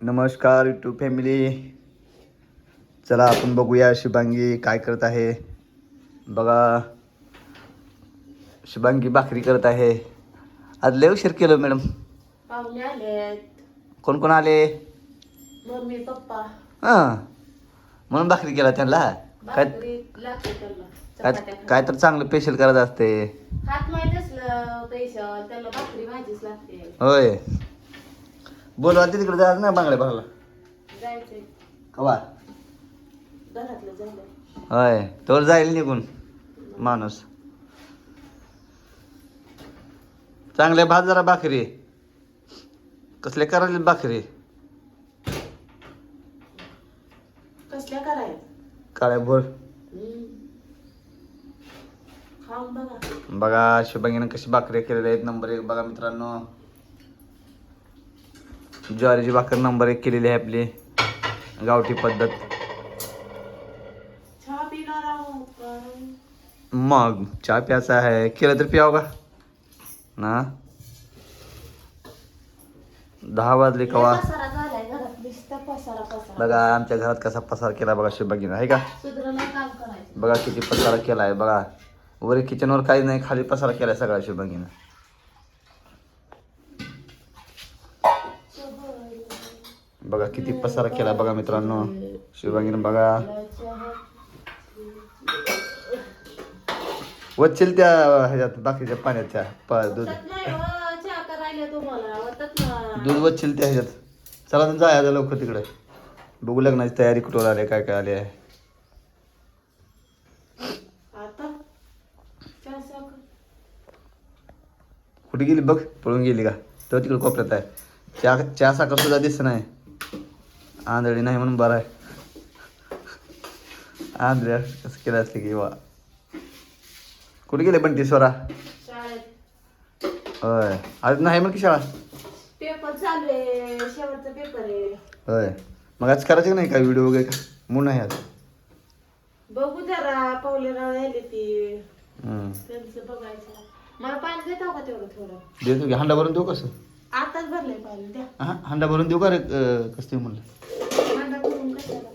नमस्कार YouTube family चला आपण बघूया शुभांगी काय करत आहे. बघा शुभांगी भाकरी करत आहे. आज लय उशीर केलं मॅडम पाहुणे कोण कोण आले? Mummy papa. हां. म्हणून भाकरी केला त्यांना? काय भाकरी लागते त्याला काय चपात्या काय तर चांगलं स्पेशल करत असते. हात माहीत असलं पैशावर त्याला भाकरी भाजीच लागते. होय. बोलवा तिकडे जायचं ना बांगड्या बघायला जायचंय. कवा घरातलं झालं होय तोवर जाईल निघून माणूस. चांगल्या भात जरा भाकरी. कसले करायला भाकरी? कसल्या करायचं काळ्या. खाऊन बघा. बघा शुभांगीनं कशी भाकरी केलेल्या आहेत. नंबर एक बघा मित्रांनो. ज्वारीची भाकर नंबर एक केलेली आहे आपली. गावठी पद्धत? मग चहा प्यायचा आहे. केलं तर प्याव का? ना? दहा वाजले कवा? बघा आमच्या घरात कसा पसार केला बघा शुभांगीनं आहे का? बघा किती पसारा केला आहे बघा. वर किचनवर काही नाही खाली पसारा केला सगळा शुभांगीनं बघा किती पसारा केला बघा मित्रांनो. शुभांगीनं बघा. चहा वच्चेल त्या ह्याच्यात बाकीच्या पाण्याच्या पा दूध. हो, दूध वच्चेल त्या ह्याच्यात. चला तर जायचं लवकर तिकडे. बघू लग्नाची तयारी कुठवर आली काय काय आली आहे. कुठे गेली बघ पळून गेली का? तो तिकडे कोपऱ्यात आहे. चहा चहा साखर सुद्धा दिसत नाही. आंधळी नाही म्हणून बरं आहे. आंधळ्या कसं केलं असते की वा. कुठे गेले बंटी स्वरा? शाळेत. होय. आज नाही मग की शाळा? पेपर चालू आहे. शेवटचा पेपर आहे. होय. मग आज करायचं का नाही काय व्हिडिओ वगैरे? का म्हणून आहे आज. बघू जरा पावलेराव यायले ती. हम्म. त्यांचं बघायचं. मला पाणी देता का तेवढं थोडं? देतो की. हांडा भरून देऊ कसं? आताच भरलंय पाणी द्या. हा हांडा भरून देऊ का रे अं, कसं ते म्हणलं? भांडा करून कशाला?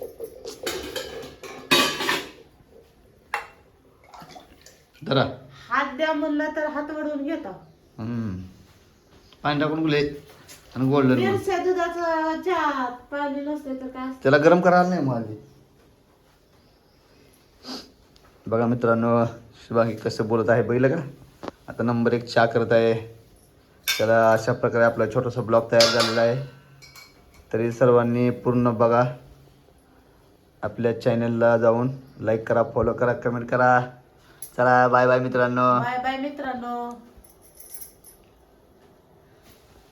जरा हात द्या म्हणलं तर हात वडून घेता हम्म. पाणी टाकून गुले. आणि गोल्डन दुधाचं चहा पाणी नसले तर काय? त्याला गरम करायला नाही मग आधी. बघा मित्रांनो शुभांगी कसं बोलत आहे बघितलं का? आता नंबर एक चहा करत आहे. त्याला अशा प्रकारे आपला छोटासा ब्लॉग तयार झालेला आहे. तरी सर्वांनी पूर्ण बघा. आपल्या चॅनलला जाऊन लाईक करा फॉलो करा कमेंट करा. चला बाय बाय मित्रांनो. बाय बाय मित्रांनो.